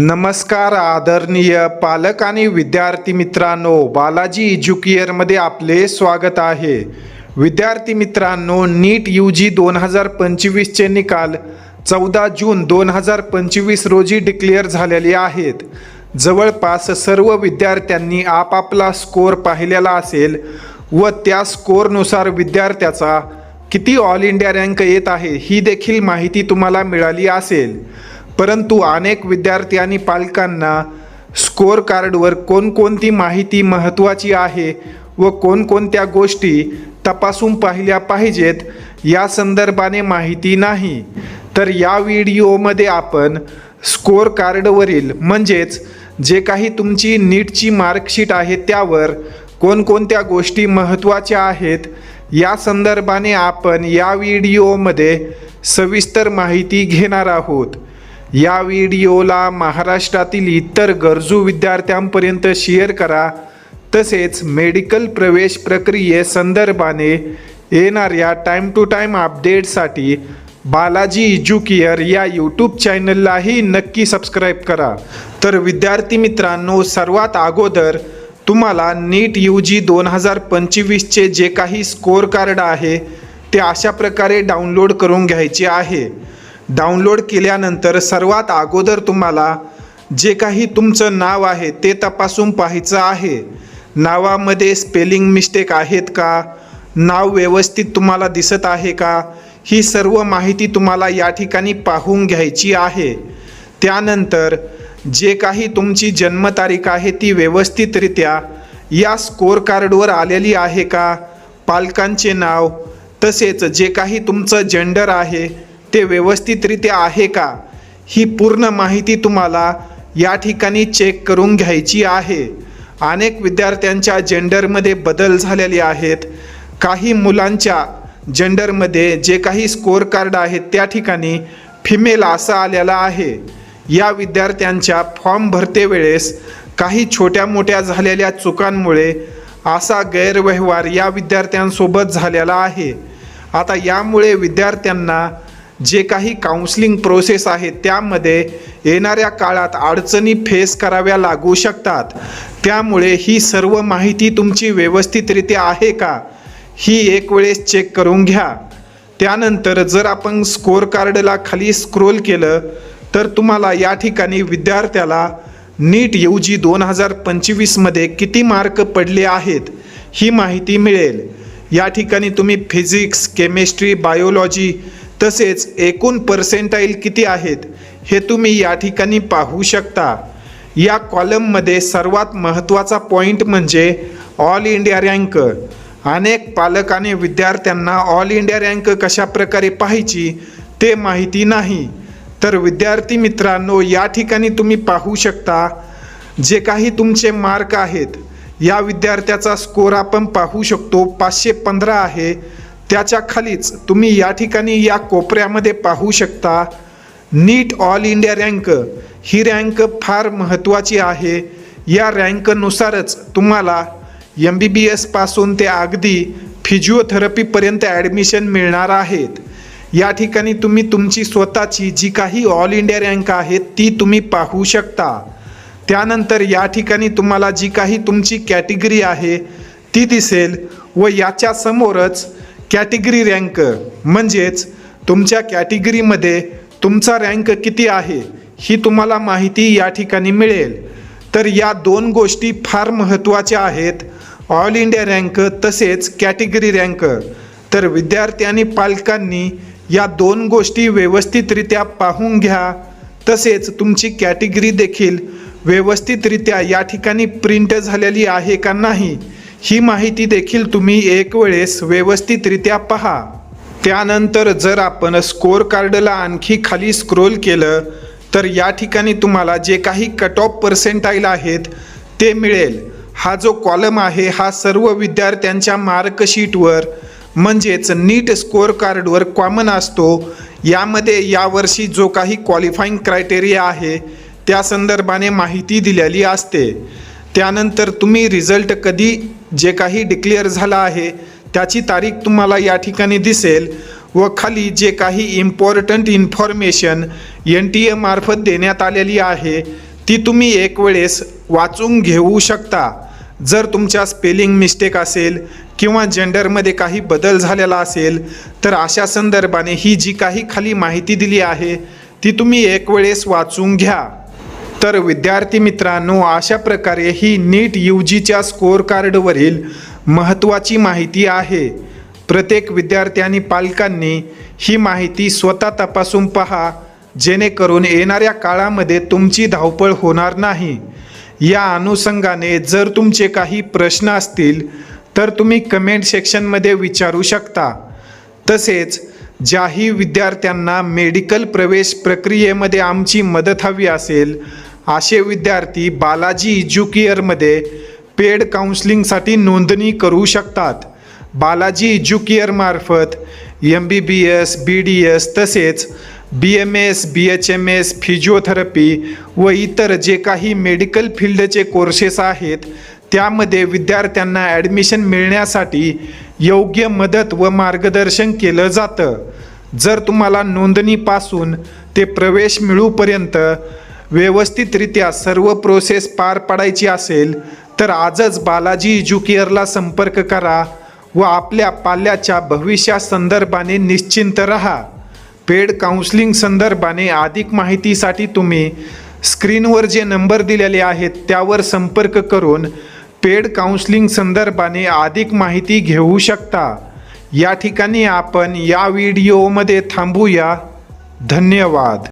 नमस्कार आदरणीय पालक आणि विद्यार्थी मित्रांनो बालाजी एज्युकेअरमध्ये आपले स्वागत आहे. विद्यार्थी मित्रांनो नीट यू जी दोन हजार पंचवीसचे निकाल चौदा जून दोन हजार पंचवीस रोजी डिक्लेअर झालेले आहेत. जवळपास सर्व विद्यार्थ्यांनी आपापला स्कोअर पाहिलेला असेल व त्या स्कोअरनुसार विद्यार्थ्याचा किती ऑल इंडिया रँक येत आहे ही देखील माहिती तुम्हाला मिळाली असेल. परंतु अनेक विद्यार्थी आणि पालकांना स्कोअर कार्डवर कोणकोणती माहिती महत्त्वाची आहे व कोणकोणत्या गोष्टी तपासून पाहिल्या पाहिजेत या संदर्भाने माहिती नाही. तर या व्हिडिओमध्ये आपण स्कोअर कार्डवरील म्हणजेच जे काही तुमची नीटची मार्कशीट आहे त्यावर कोणकोणत्या गोष्टी महत्त्वाच्या आहेत या संदर्भाने आपण या व्हिडिओमध्ये सविस्तर माहिती घेणार आहोत. या व्हिडिओला महाराष्ट्रातील इतर गरजू विद्यार्थ्यांपर्यंत शेअर करा. तसेच मेडिकल प्रवेश प्रक्रिये संदर्भाने येणाऱ्या टाईम टू टाईम अपडेटसाठी बालाजी एज्युकेअर या यूट्यूब चॅनललाही नक्की सबस्क्राईब करा. तर विद्यार्थी मित्रांनो सर्वात अगोदर तुम्हाला नीट यू जी दोन हजार पंचवीसचे जे काही स्कोअर कार्ड आहे ते अशा प्रकारे डाउनलोड करून घ्यायचे आहे. डाउनलोड केल्यानंतर सर्वात अगोदर तुम्हाला जे काही तुमचं नाव आहे ते तपासून पाहायचं आहे. नावामध्ये स्पेलिंग मिस्टेक आहेत का? नाव व्यवस्थित तुम्हाला दिसत आहे का? ही सर्व माहिती तुम्हाला या ठिकाणी पाहून घ्यायची आहे. त्यानंतर जे काही तुमची जन्मतारीख आहे ती व्यवस्थितरित्या या स्कोअर कार्डवर आलेली आहे का? पालकांचे नाव तसेच जे काही तुमचं जेंडर आहे ते व्यवस्थितरित्या आहे का? ही पूर्ण माहिती तुम्हाला या ठिकाणी चेक करून घ्यायची आहे. अनेक विद्यार्थ्यांच्या जेंडरमध्ये बदल झालेले आहेत. काही मुलांच्या जेंडरमध्ये जे काही स्कोअर कार्ड आहेत त्या ठिकाणी फिमेल असं आलेलं आहे. या विद्यार्थ्यांच्या फॉर्म भरते वेळेस काही छोट्या मोठ्या झालेल्या चुकांमुळे असा गैरव्यवहार या विद्यार्थ्यांसोबत झालेला आहे. आता यामुळे विद्यार्थ्यांना जे काही काउन्सिलिंग प्रोसेस आहे त्यामध्ये येणाऱ्या काळात अडचणी फेस कराव्या लागू शकतात. त्यामुळे ही सर्व माहिती तुमची व्यवस्थितरित्या आहे का? ही एक वेळेस चेक करून घ्या. त्यानंतर जर आपण स्कोअर कार्डला खाली स्क्रोल केलं तर तुम्हाला या ठिकाणी विद्यार्थ्याला नीट यू जी दोन हजार पंचवीसमध्ये किती मार्क पडले आहेत ही माहिती मिळेल. या ठिकाणी तुम्ही फिजिक्स केमिस्ट्री बायोलॉजी तसेच एकूण पर्सेंटाईल किती आहेत हे तुम्ही या ठिकाणी पाहू शकता. या कॉलममध्ये सर्वात महत्त्वाचा पॉईंट म्हणजे ऑल इंडिया रँक अनेक पालक आणि विद्यार्थ्यांना ऑल इंडिया रँक कशा प्रकारे पाहायची ते माहिती नाही. तर विद्यार्थी मित्रांनो या ठिकाणी तुम्ही पाहू शकता जे काही तुमचे मार्क आहेत. या विद्यार्थ्याचा स्कोर आपण पाहू शकतो. पाचशे पंधरा आहे. त्याच्या खालीच तुम्ही या ठिकाणी या कोपऱ्यामध्ये पाहू शकता नीट ऑल इंडिया रँक. ही रँक फार महत्त्वाची आहे. या रँकनुसारच तुम्हाला एम बी बी एसपासून ते अगदी फिजिओथेरपीपर्यंत ॲडमिशन मिळणार आहेत. या ठिकाणी तुम्ही तुमची स्वतःची जी काही ऑल इंडिया रँक आहे ती तुम्ही पाहू शकता. त्यानंतर या ठिकाणी तुम्हाला जी काही तुमची कॅटेगरी आहे ती दिसेल व याच्यासमोरच कॅटेगरी रँक म्हणजेच तुमच्या कॅटेगरीमध्ये तुमचा रँक किती आहे ही तुम्हाला माहिती या ठिकाणी मिळेल. तर या दोन गोष्टी फार महत्त्वाच्या आहेत. ऑल इंडिया रँक तसेच कॅटेगरी रँक. तर विद्यार्थी आणि पालकांनी या दोन गोष्टी व्यवस्थितरित्या पाहून घ्या. तसेच तुमची कॅटेगरी देखील व्यवस्थितरित्या या ठिकाणी प्रिंट झालेली आहे का नाही ही माहिती देखील तुम्ही एक वेळेस व्यवस्थितरित्या पहा. त्यानंतर जर आपण स्कोअर कार्डला आणखी खाली स्क्रोल केलं तर या ठिकाणी तुम्हाला जे काही कट ऑफ पर्सेंटाईल आहेत ते मिळेल. हा जो कॉलम आहे हा सर्व विद्यार्थ्यांच्या मार्कशीटवर म्हणजेच नीट स्कोअर कार्डवर कॉमन असतो. यामध्ये यावर्षी जो काही क्वालिफाईंग क्रायटेरिया आहे त्या संदर्भाने माहिती दिलेली असते. त्यानंतर तुम्ही रिझल्ट कधी जे काही डिक्लेअर झालं आहे त्याची तारीख तुम्हाला या ठिकाणी दिसेल व खाली जे काही इम्पॉर्टंट इन्फॉर्मेशन एन टी एमार्फत देण्यात आलेली आहे ती तुम्ही एक वेळेस वाचून घेऊ शकता. जर तुमच्या स्पेलिंग मिस्टेक असेल किंवा जेंडरमध्ये काही बदल झालेला असेल तर अशा संदर्भाने ही जी काही खाली माहिती दिली आहे ती तुम्ही एक वेळेस वाचून घ्या. तर विद्यार्थी मित्रांनो अशा प्रकारे ही नीट यू जीच्या स्कोअर कार्डवरील महत्त्वाची माहिती आहे. प्रत्येक विद्यार्थी आणि पालकांनी ही माहिती स्वतः तपासून पहा. जेणेकरून येणाऱ्या काळामध्ये तुमची धावपळ होणार नाही. या अनुषंगाने जर तुमचे काही प्रश्न असतील तर तुम्ही कमेंट सेक्शनमध्ये विचारू शकता. तसेच ज्याही विद्यार्थ्यांना मेडिकल प्रवेश प्रक्रियेमध्ये आमची मदत हवी असेल असे विद्यार्थी बालाजी इज्युकेअरमध्ये पेड काउन्सिलिंगसाठी नोंदणी करू शकतात. Balaji इज्युकेअरमार्फत M B B S B D S तसेच B M S B H M S physiotherapy व इतर जे काही मेडिकल फील्डचे कोर्सेस आहेत त्यामध्ये विद्यार्थ्यांना ॲडमिशन मिळण्यासाठी योग्य मदत व मार्गदर्शन केलं जातं. जर तुम्हाला नोंदणीपासून ते प्रवेश मिळूपर्यंत व्यवस्थितरित्या सर्व प्रोसेस पार पाडायची असेल तर आजच बालाजी इज्युकेअरला संपर्क करा व आपल्या पाल्याच्या भविष्यासंदर्भाने निश्चिंत रहा. पेड काउन्सलिंग संदर्भाने अधिक माहितीसाठी तुम्ही स्क्रीनवर जे नंबर दिलेले आहेत त्यावर संपर्क करून पेड काउन्सलिंग संदर्भाने अधिक माहिती घेऊ शकता. या ठिकाणी आपण या व्हिडिओमध्ये थांबूया. धन्यवाद.